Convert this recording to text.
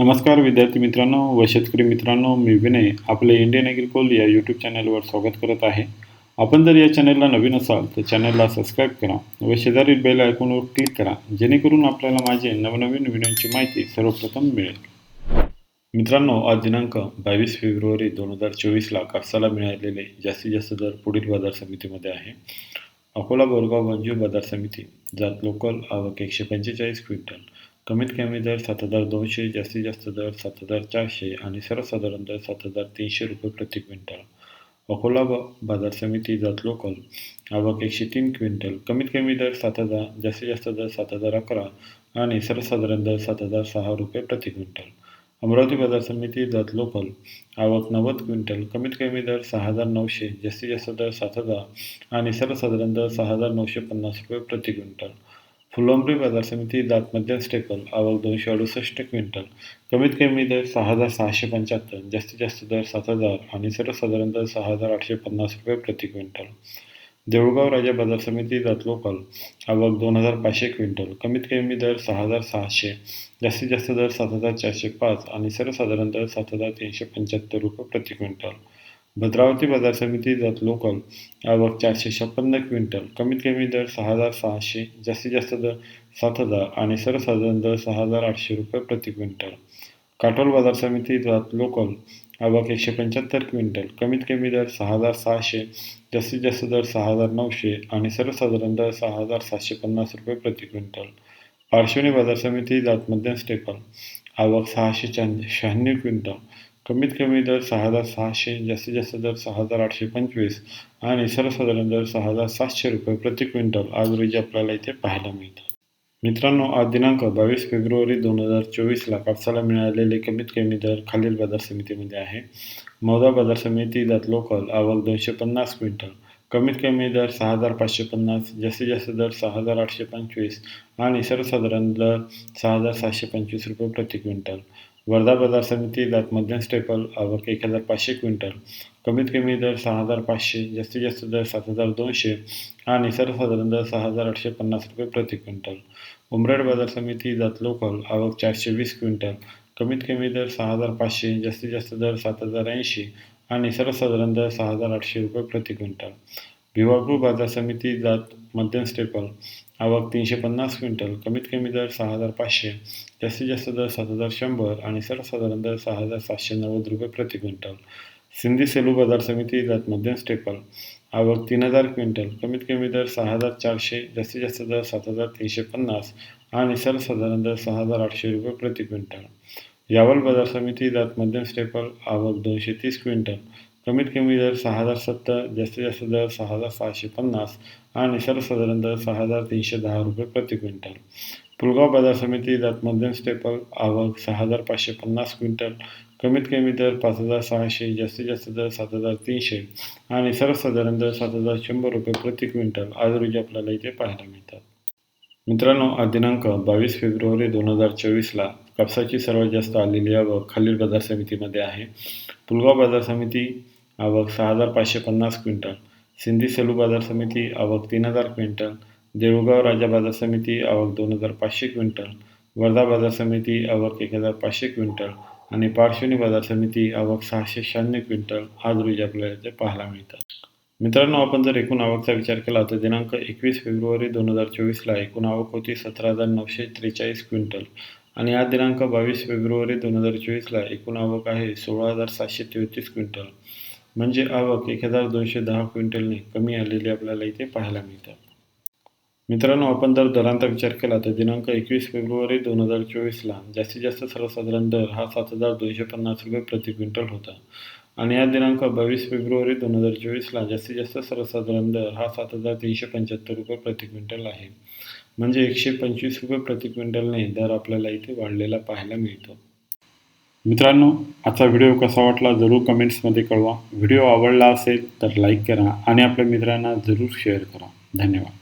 नमस्कार विद्यार्थी मित्रांनो व शेतकरी मित्रांनो मी विनय आपले इंडियन ॲग्रिकोल या यूट्यूब चॅनलवर स्वागत करत आहे. आपण जर या चॅनलला नवीन असाल तर चॅनलला सबस्क्राईब करा व शेजारील बेल आयकॉनवर क्लिक करा जेणेकरून आपल्याला माझे नवनवीन व्हिडिओची माहिती सर्वप्रथम मिळेल. मित्रांनो आज दिनांक बावीस फेब्रुवारी दोन हजार चोवीसला कापसाला मिळालेले जास्तीत जास्त दर पुढील बाजार समितीमध्ये आहे. अकोला बोरगाव मंजूर बाजार समिती जात लोकल आवक एकशे पंचेचाळीस क्विंटल कमीत कमी दर सात हजार दोनशे जास्तीत जास्त दर सात हजार चारशे आणि सर्वसाधारण दर सात हजार तीनशे रुपये प्रति क्विंटल. अकोला बाजार समिती जात लोकल. आवक एकशे तीन क्विंटल. कमीत कमी दर सात हजार जास्तीत जास्त दर सात हजार अकरा आणि सर्वसाधारण दर सात हजार सहा रुपये प्रति क्विंटल. अमरावती बाजार समिती जात लोकल. आवक नव्वद क्विंटल. कमीत कमी दर सहा हजार नऊशे जास्तीत जास्त दर सात हजार आणि सर्वसाधारण दर सहा हजार नऊशे पन्नास रुपये प्रति क्विंटल. फुलंब्री बाजार समिती दात मध्यम स्टेपल आवक दोनशे अडुसष्ट क्विंटल. कमीत कमी दर सहा हजार सहाशे पंच्याहत्तर जास्तीत जास्त दर सात हजार आणि सर्वसाधारण दर सहा हजार आठशे पन्नास रुपये प्रति क्विंटल. देऊळगाव राजा बाजार समिती दात लोकल आवक दोन हजार पाचशे क्विंटल. कमीत कमी दर सहा हजार सहाशे जास्तीत जास्त दर सात हजार चारशे पाच आणि सर्वसाधारण दर सात हजार तीनशे पंच्याहत्तर रुपये प्रति क्विंटल. भद्रावती बाजार समिती जात लोकल आवक चारशे छप्पन्न क्विंटल. कमीत कमी दर सहा हजार सहाशे जास्तीत जास्त दर सात हजार आणि सर्वसाधारण दर सहा हजार आठशे रुपये प्रति क्विंटल. काटोल बाजार समिती जात लोकल आवक एकशे पंच्याहत्तर क्विंटल. कमीत कमी दर सहा हजार सहाशे जास्तीत जास्त दर सहा हजार नऊशे आणि सर्वसाधारण दर सहा हजार सातशे पन्नास रुपये प्रति क्विंटल. पार्श्वनी बाजार समिती जात मध्यम स्टेपल आवक सहाशे शहाण्णव क्विंटल. कमीत कमी दर सहा हजार सहाशे जास्तीत जास्त दर सहा हजार आठशे पंचवीस आणि सर्वसाधारण दर सहा हजार सातशे रुपये प्रति क्विंटल आज रोजी आपल्याला इथे पाहायला मिळतात. मित्रांनो आज दिनांक बावीस फेब्रुवारी दोन हजार चोवीसला कापसाला मिळालेले कमीत कमी दर खालील बाजार समितीमध्ये आहे. मौदा बाजार समिती दात लोकल आवक दोनशे पन्नास क्विंटल कमीत कमी दर सहा हजार पाचशे पन्नास जास्तीत जास्त दर सहा हजार आठशे पंचवीस आणि सर्वसाधारण दर सहा हजार सातशे पंचवीस रुपये प्रति क्विंटल. वर्धा बाजार समिती जात मध्यम स्टेपल आवक एक हजार पाचशे क्विंटल. कमीत कमी दर सहा हजार पाचशे जास्तीत जास्त दर सात हजार दोनशे आणि सर्वसाधारण दर सहा हजार आठशे पन्नास रुपये प्रति क्विंटल. उमरेड बाजार समिती जात लोकल आवक चारशे वीस क्विंटल. कमीत कमी दर सहा हजार पाचशे जास्तीत जास्त दर सात हजार ऐंशी आणि सर्वसाधारण दर सहा हजार आठशे रुपये प्रति क्विंटल. भिवापूर बाजार समिती जात मध्यम स्टेपल आवक तीनशे पन्नास क्विंटल कमीत कमी दर सहा हजार पाचशे जास्तीत जास्त दर सात हजार शंभर आणि सर्वसाधारण दर सहा हजार सातशे नव्वद रुपये प्रति क्विंटल. सिंधी सेलू बाजार समिती जात मध्यम स्टेपल. आवक तीन हजार क्विंटल कमीत कमी दर सहा हजार चारशे जास्तीत जास्त दर सात हजार तीनशे पन्नास आणि सर्वसाधारण दर सहा हजार आठशे रुपये प्रति क्विंटल. यावल बाजार समिती जात मध्यम स्टेपल आवक दोनशे तीस क्विंटल कमीत कमी दर सहा हजार सत्तर जास्तीत जास्त दर सहा हजार सहाशे पन्नास आणि सर्वसाधारण दर सहा हजार तीनशे दहा रुपये प्रति क्विंटल. पुलगाव बाजार समिती जात मध्यम स्टेपल आवक सहा हजार पाचशे पन्नास क्विंटल कमीत कमी दर पाच हजार सहाशे जास्तीत जास्त दर सात हजार तीनशे आणि सर्वसाधारण दर सात हजार शंभर रुपये प्रति क्विंटल. आज रोजी आपल्याला इथे पाहायला मिळतात. मित्रांनो आज दिनांक बावीस फेब्रुवारी दोन हजार चोवीसला कापसाची सर्वात जास्त आलेली आवक खालील बाजार समितीमध्ये आहे. पुलगाव बाजार समिती आवक सहा हजार पाचशे पन्नास क्विंटल सिंधी सेलू बाजार समिती आवक तीन हजार क्विंटल देऊळगाव राजा बाजार समिती आवक दोन हजार पाचशे क्विंटल वर्धा बाजार समिती आवक एक हजार पाचशे क्विंटल आणि पार्श्वनी बाजार समिती आवक सहाशे शहाण्णव क्विंटल आज रोजी आपल्याला इथे पाहायला मिळतात. मित्रांनो आपण जर एकूण आवकचा विचार केला तर दिनांक एकवीस फेब्रुवारी दोन हजार चोवीसला एकूण आवक होती सतरा हजार नऊशे त्रेचाळीस क्विंटल. आणि हा दिनांक बावीस फेब्रुवारी दोन हजार चोवीसला एकूण आवक आहे सोळा हजार सातशे तेहतीस क्विंटल. म्हणजे आवक एक हजार दोनशे दहा क्विंटलने कमी आलेली आपल्याला इथे पाहायला मिळतात मित्रांनो आपण जर दरांचा विचार केला तर दिनांक एकवीस फेब्रुवारी दोन हजार चोवीसला जास्तीत जास्त सर्वसाधारण दर हा सात हजार दोनशे पन्नास रुपये प्रति क्विंटल होता. आणि या दिनांक बावीस फेब्रुवारी दोन हजार चोवीसला जास्तीत जास्त सर्वसाधारण दर हा सात हजार तीनशे पंच्याहत्तर रुपये प्रति क्विंटल आहे. म्हणजे एकशे पंचवीस रुपये प्रति क्विंटलने दर आपल्याला इथे वाढलेला पाहायला मिळतो. मित्रांनो आजचा व्हिडिओ कसा वाटला जरूर कमेंट्समध्ये कळवा. व्हिडिओ आवडला असेल तर लाईक करा आणि आपल्या मित्रांना जरूर शेअर करा. धन्यवाद.